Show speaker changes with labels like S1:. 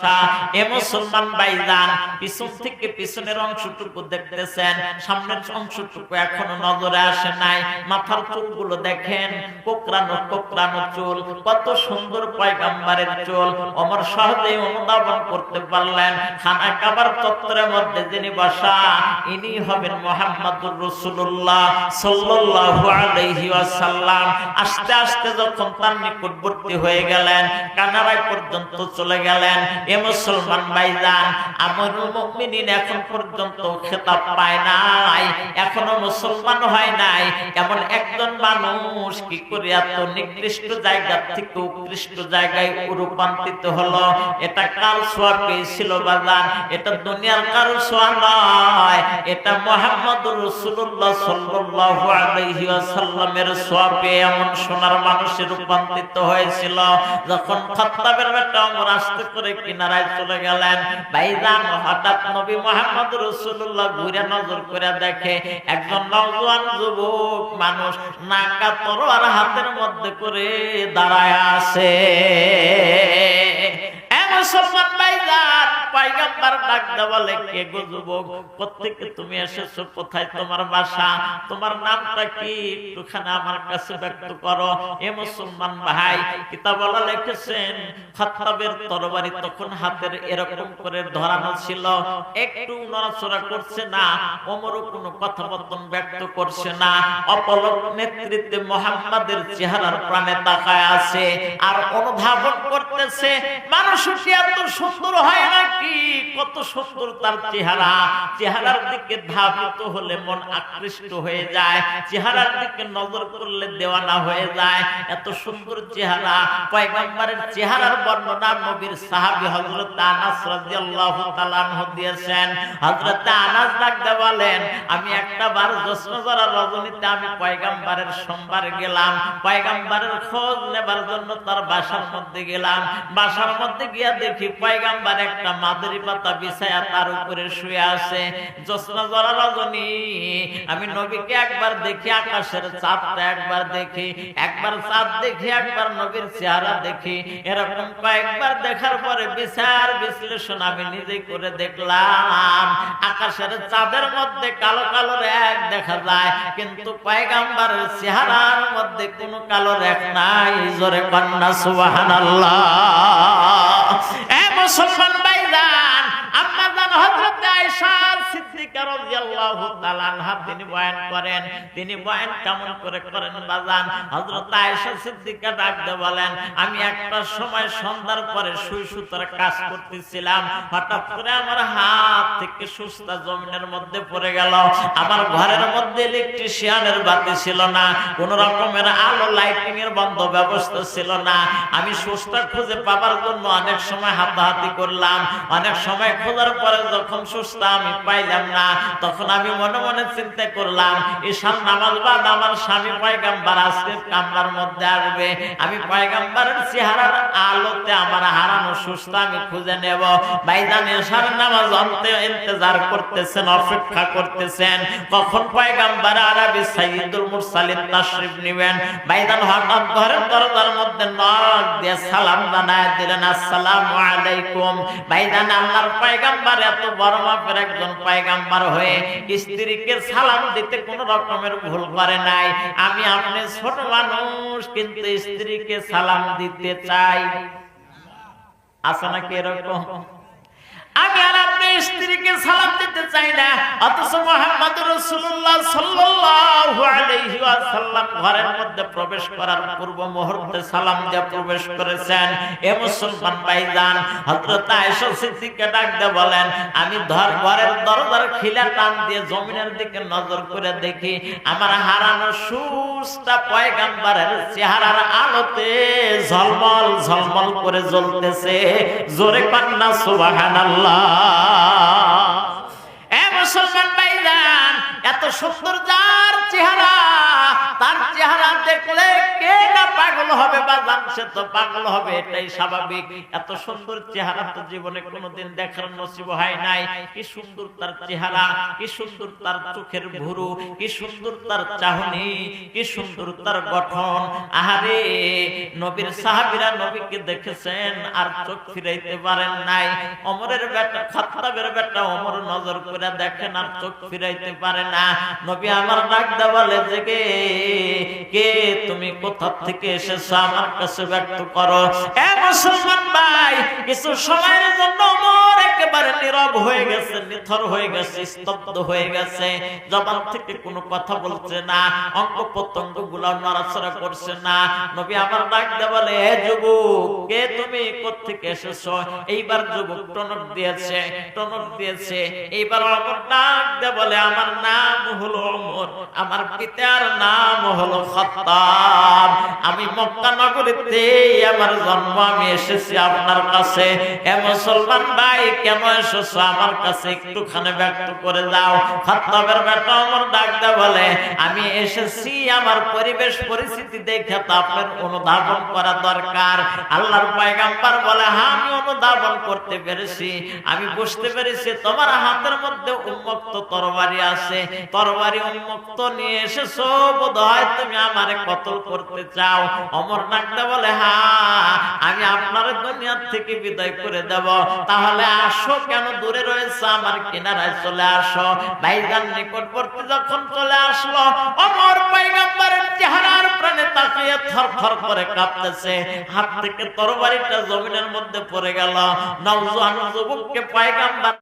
S1: 杀 এ মুসলমান ভাইজান, পিছন থেকে পিছনের অংশটুকু দেখতেছেন, সামনের অংশটুকু এখনও নজরে আসে নাই। মাথার চুলগুলো দেখেন কোকরানো কোকরানো চুল, কত সুন্দর পয়গাম্বারের চুল। অমর সহজেই অনুধাবন করতে পারলেন, খানা কাবার চত্বরের মধ্যে যিনি বসা, ইনি হবেন মোহাম্মদুর রসুল্লাহ সাল্লাল্লাহু আলাইহি ওয়াসাল্লাম। আস্তে আস্তে যখন তার নিকটবর্তী হয়ে গেলেন কানারায় পর্যন্ত চলে গেলেন, এ মুসলমান ভাইজান আমরুল মুমিনিন এখন পর্যন্ত খেতাব পায় নাই, এখনও মুসলমান হয় নাই। এমন একজন মানুষ কি করে এত নিকৃষ্ট জায়গা থেকে উৎকৃষ্ট জায়গায় রূপান্তরিত হলো? এটা কাল সোয়া পেয়েছিল বাজান? এটা দুনিয়ার কারও সোয়া নয়। এটা মোহাম্মদ রসুল্লাহ সাল্লাল্লাহু আলাইহি ওয়াসাল্লামের সোয়া এমন সোনার মানুষে রূপান্তরিত হয়েছিল, যখন খাত্তাবের বেটা ওমর আসতে করে কিনারায় চলে গেলেন। ভাইজান, হঠাৎ নবী ঘুরে নজর করে দেখে একজন নওজোয়ান যুবক মানুষ নাকা তরোয়ার হাতের মধ্যে করে দাঁড়ায় আছে। ভাইজান পয়গম্বর ডাক দেওয়ালে কে গো যুবক, প্রত্যেকে তুমি এসেছ, কোথায় তোমার বাসা? তোমার নামটা কি? একটুখানি আমার কাছে ব্যক্ত করো। এ মুসলমান ভাই কিতাবলা লিখেছেন, খাত্তাবের তরবারি তখন হাতের এরকম করে ধরানো ছিল। একটু নড়াচড়া করছে না ওমরও কোনো কথাবর্তন ব্যক্ত করছে না। অপলক নেতৃত্বে মোহাম্মদের চেহারার প্রাণে তাকায় আছে। আর অনুধাবন করতেছে মানুষ এত সুন্দর হয় নাকি? কত সুন্দর তার চেহারা। চেহারার দিকে ধাবিত হলে মন আকৃষ্ট হয়ে যায়। চেহারার দিকে নজর করলে দেওয়ানা হয়ে যায়। এত সুন্দর চেহারা। পয়গম্বরের চেহারার বর্ণনা নবীর সাহাবী হযরত আনাস রাদিয়াল্লাহু তাআলা আনহু দিয়েছেন। হযরত আনাস ডাকতে বলেন, আমি একটা বার জশ্নজরা রজনীতে আমি পয়গম্বরের সোমবার গেলাম। পয়গম্বরের খোঁজ নেবার জন্য তার বাসার মধ্যে গেলাম। বাসার মধ্যে গিয়া দেখি পয়গম্বর একটা মাদুরি পাতা বিছায়া তার উপরে শুয়ে আছে। জশ্নজরা রজনী আমি নবীকে একবার দেখি, আকাশের চাঁদটা একবার দেখি, একবার চাঁদ দেখি, একবার নবীর চেহারা দেখি। এরকম কয়েকবার দেখার পরে বিচার, বিশ্লেষণ আমি নিজে করে দেখলাম। আকাশের চাঁদের মধ্যে কালো কালো রেখ দেখা যায়, কিন্তু পয়গাম্বারের চেহারার মধ্যে কোনো কালো রেখ নাই। জোরে কন্যা, সুবহানাল্লাহ। এ মুসলমান তিনি বয়ান করেন, তিনি বয়ান কেমন করে করেন বাজান? হযরত আয়েশা সিদ্দিকা ডাক দিয়ে বলেন, আমি একটা সময় সন্ধ্যার পরে সুই সুতার কাজ করতেছিলাম, হঠাৎ করে আমার হাত থেকে সুস্তা জমিনের মধ্যে পড়ে গেল। আমার ঘরের মধ্যে ইলেকট্রিশিয়ানের বাতি ছিল না, কোন রকমের আলো লাইটিং এর বন্ধ ব্যবস্থা ছিল না। আমি সুস্তা খুঁজে পাবার জন্য অনেক সময় হাতাহাতি করলাম। অনেক সময় খোঁজার পরে যখন সুস্তা আমি পাইলাম না তখন আমি মনে মনে চিন্তা করলাম, ঈশান নামাজ বাদ আমার স্বামী পয়গাম্বার আজকে কামরার মধ্যে আসবে। আমি পয়গাম্বারের চেহারার আলোতে আমার হারানো সুস্তা আমি খুঁজে নেব। ভাইজান ঈশান নামাজ অন্তে ইন্তজার করতেছেন, অপেক্ষা করতেছেন। কখন পয়গাম্বার আরবি সাইয়্যিদুল মুরসালিন তাশরিফ নেবেন? ভাইজান হঠাৎ ঘরের নক দিয়ে সালাম জানায় দিলেন, আসসালামু আলাইকুম। ভাইজান, আল্লাহর পয়গাম্বার এত বড় মাপের একজন পয়গাম্বার হয়ে স্ত্রীকে সালাম দিতে কোনো রকমের ভুল করে নাই। আমি আপনি ছোট মানুষ, কিন্তু স্ত্রীকে সালাম দিতে চাই। আছে নাকি এরকম? আমি আর স্ত্রীকে সালাম দিতে চাই না। অথচ মোহাম্মদ আলাইহি ওয়াসাল্লাম ঘরের মধ্যে প্রবেশ করার পূর্ব মুহূর্তে সালাম দিয়ে প্রবেশ করেছেন। এ মুসলমান ভাইজান, হযরত আয়েশা সিদ্দিকা ডাক দিয়ে বলেন, আমি ধর ঘরের খিলা টান দিয়ে জমিনের দিকে নজর করে দেখি আমার হারানো পয়গাম্বরের চেহারার আলোতে ঝলমল ঝলমল করে জ্বলতেছে। জোরে কান্না সুবহানাল্লাহ। মুসলমান ভাইজান এত সুন্দর যার চেহারা, তার চেহারা দেখলে কে না পাগল হবে বা সে তো পাগল হবে, এটাই স্বাভাবিক। এত সুন্দর চেহারা তো জীবনে কোনোদিন দেখার নসিব হয় নাই। কি সুন্দর তার চেহারা, কি সুন্দর তার চোখের ভুরু, কি সুন্দর তার চাহনি, কি সুন্দর তার গঠন। আহারে, নবীর সাহাবীরা নবীকে দেখেছেন, আর চোখ ফিরাইতে পারেন নাই। অমরের বেটা, খাত্তাবের বেটা অমর নজর করে দেখেন, আর চোখ ফিরাইতে পারে না। নবী আমার ডাক বলে যে কে কে তুমি কোথা থেকে এসেছ? আমার কাছে ব্যক্ত করো। এ মুসলমান ভাই, কিছু সময়ের জন্য একেবারে নীরব হয়ে গেছে, নিথর হয়ে গেছে, স্তব্ধ হয়ে গেছে। জবান থেকে কোনো কথা বলছে না, অঙ্গ প্রত্যঙ্গগুলা নড়াচড়া করছে না। নবী আমার ডাক দেওয়ালে বলে হে যুবক, কে তুমি? কোথেকে এসেছ? এইবার যুবক টনক দিয়েছে টনক দিয়েছে। এইবার অমর ডাক দে বলে, আমার নাম হলো অমর আমার পিতার নাম হলো খত্তাব। আমি মক্কা নগরীতে আমার জন্ম, আমি এসেছি আপনার কাছে। এ মুসলমান ভাই কেন এসেছ আমার কাছে একটুখানি ব্যক্ত করে দাও। খত্তাবের বেটা অমর ডাক দে বলে, আমি এসেছি, আমার পরিবেশ পরিস্থিতি দেখে তো আপনার অনুধাবন করা দরকার। আল্লাহর পয়গাম্বার বলে হ্যাঁ আমি অনুধাবন করতে পেরেছি। আমি বুঝতে পেরেছি, তোমার হাতের মধ্যে উন্মুক্ত তরবারি আছে। তরবারি উন্মুক্ত নিয়ে এসেছ বোধ হয় তুমি আমারে কতল করতে চাও। অমর নাকদা বলে হ্যাঁ আমি আপনার দুনিয়ার থেকে বিদায় করে দেব। তাহলে আসো কেন দূরে রয়েছে? আমার কিনারায় চলে আসো। ভাইজান নিকটবর্তী যখন চলে আসলো, অমর পাইগাম্বারের চেহারার প্রাণে তাকিয়ে থর থর করে কাঁপতেছে হাত থেকে তরবারিটা জমিনের মধ্যে পড়ে গেল। নওজোয়ান যুবককে পয়গাম্বার